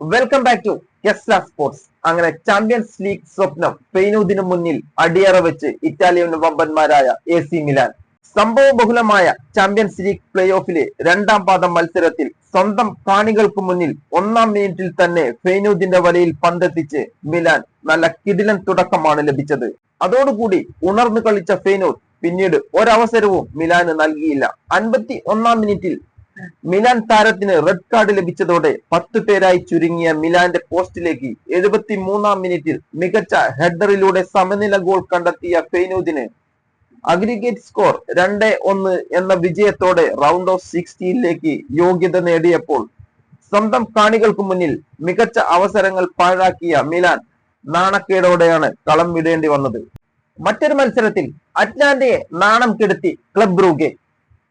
Welcome back to കെസ്ല sports അങ്ങനെ champions league സ്വപ്നം ഫെയ്നൂദിനു മുന്നിൽ അടിയറ വെച്ച് ഇറ്റാലിയൻ വമ്പന്മാരായ എ സി മിലാൻ സംഭവ ബഹുലമായ ചാമ്പ്യൻസ് ലീഗ് പ്ലേ ഓഫിലെ രണ്ടാം പാദ മത്സരത്തിൽ സ്വന്തം കാണികൾക്ക് മുന്നിൽ ഒന്നാം മിനിറ്റിൽ തന്നെ ഫെയ്നൂദിന്റെ വലയിൽ പന്തെത്തിച്ച് മിലാൻ നല്ല കിടിലൻ തുടക്കമാണ് ലഭിച്ചത്. അതോടുകൂടി ഉണർന്നു കളിച്ച ഫെയ്നൂദ് പിന്നീട് ഒരവസരവും മിലാന് നൽകിയില്ല. അൻപത്തി ഒന്നാം മിനിറ്റിൽ മിലാൻ താരത്തിന് റെഡ് കാർഡ് ലഭിച്ചതോടെ പത്ത് പേരായി ചുരുങ്ങിയ മിലാന്റെ പോസ്റ്റിലേക്ക് എഴുപത്തി മൂന്നാം മിനിറ്റിൽ മികച്ച ഹെഡറിലൂടെ സമനില ഗോൾ കണ്ടെത്തിയ ഫെയ്നൂദിന് അഗ്രിഗേറ്റ് സ്കോർ രണ്ട് ഒന്ന് എന്ന വിജയത്തോടെ റൗണ്ട് ഓഫ് സിക്സ്റ്റീനിലേക്ക് യോഗ്യത നേടിയപ്പോൾ സ്വന്തം കാണികൾക്ക് മുന്നിൽ മികച്ച അവസരങ്ങൾ പാഴാക്കിയ മിലാൻ നാണക്കേടോടെയാണ് കളം വിടേണ്ടി വന്നത്. മറ്റൊരു മത്സരത്തിൽ അറ്റ്ലാന്റയെ നാണം കെടുത്തി ക്ലബ് ബ്രൂഗെ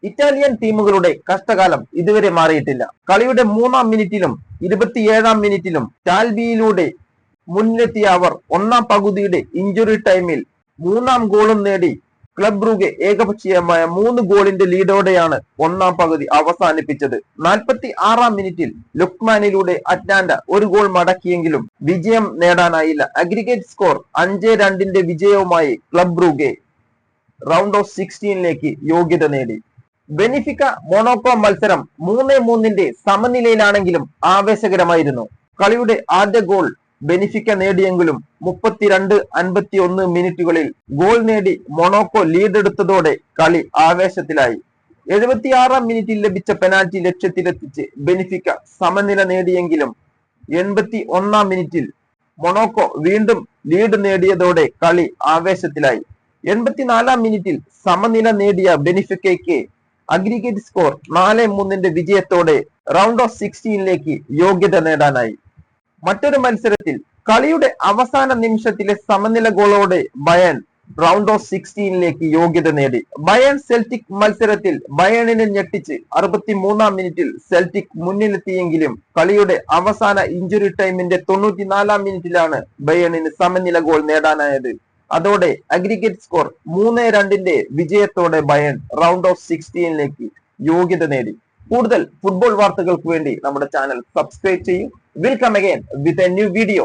ഇറ്റാലിയൻ ടീമുകളുടെ കഷ്ടകാലം ഇതുവരെ മാറിയിട്ടില്ല. കളിയുടെ മൂന്നാം മിനിറ്റിലും ഇരുപത്തിയേഴാം മിനിറ്റിലും ടാൽബിയിലൂടെ മുന്നിലെത്തിയ അവർ ഒന്നാം പകുതിയുടെ ഇഞ്ചുറി ടൈമിൽ മൂന്നാം ഗോളും നേടി ക്ലബ് റൂഗെ ഏകപക്ഷീയമായ മൂന്ന് ഗോളിന്റെ ലീഡോടെയാണ് ഒന്നാം പകുതി അവസാനിപ്പിച്ചത്. നാൽപ്പത്തി ആറാം മിനിറ്റിൽ ലുക്മാനിലൂടെ അറ്റ്ലാന്റ ഒരു ഗോൾ മടക്കിയെങ്കിലും വിജയം നേടാനായില്ല. അഗ്രിഗേറ്റ് സ്കോർ അഞ്ച് രണ്ടിന്റെ വിജയവുമായി ക്ലബ് റൂഗെ റൗണ്ട് ഓഫ് സിക്സ്റ്റീനിലേക്ക് യോഗ്യത നേടി. ബെനിഫിക്ക മൊണോക്കോ മത്സരം മൂന്ന് മൂന്നിന്റെ സമനിലയിലാണെങ്കിലും ആവേശകരമായിരുന്നു. കളിയുടെ ആദ്യ ഗോൾ ബെനിഫിക്ക നേടിയെങ്കിലും മുപ്പത്തിരണ്ട് അൻപത്തി ഒന്ന് മിനിറ്റുകളിൽ ഗോൾ നേടി മൊണോക്കോ ലീഡെടുത്തതോടെ കളി ആവേശത്തിലായി. എഴുപത്തിയാറാം മിനിറ്റിൽ ലഭിച്ച പെനാൽറ്റി ലക്ഷ്യത്തിലെത്തിച്ച് ബെനിഫിക്ക സമനില നേടിയെങ്കിലും എൺപത്തി ഒന്നാം മിനിറ്റിൽ മൊണോക്കോ വീണ്ടും ലീഡ് നേടിയതോടെ കളി ആവേശത്തിലായി. എൺപത്തിനാലാം മിനിറ്റിൽ സമനില നേടിയ ബെനിഫിക്കയ്ക്ക് അഗ്രിഗേറ്റ് സ്കോർ നാല് മൂന്നിന്റെ വിജയത്തോടെ റൗണ്ട് ഓഫ് സിക്സ്റ്റീനിലേക്ക് യോഗ്യത നേടാനായി. മറ്റൊരു മത്സരത്തിൽ കളിയുടെ അവസാന നിമിഷത്തിലെ സമനില ഗോളോടെ ബയൺ റൗണ്ട് ഓഫ് സിക്സ്റ്റീനിലേക്ക് യോഗ്യത നേടി. ബയൺ സെൽറ്റിക് മത്സരത്തിൽ ബയണിനെ ഞെട്ടിച്ച് അറുപത്തി മൂന്നാം മിനിറ്റിൽ സെൽറ്റിക് മുന്നിലെത്തിയെങ്കിലും കളിയുടെ അവസാന ഇഞ്ചുറി ടൈമിന്റെ തൊണ്ണൂറ്റിനാലാം മിനിറ്റിലാണ് ബയണിന് സമനില ഗോൾ നേടാനായത്. അതോടെ അഗ്രിഗേറ്റ് സ്കോർ മൂന്ന് രണ്ടിന്റെ വിജയത്തോടെ ബയൺ റൗണ്ട് ഓഫ് സിക്സ്റ്റീനിലേക്ക് യോഗ്യത നേടി. കൂടുതൽ ഫുട്ബോൾ വാർത്തകൾക്ക് വേണ്ടി നമ്മുടെ ചാനൽ സബ്സ്ക്രൈബ് ചെയ്യും. Welcome again with a new video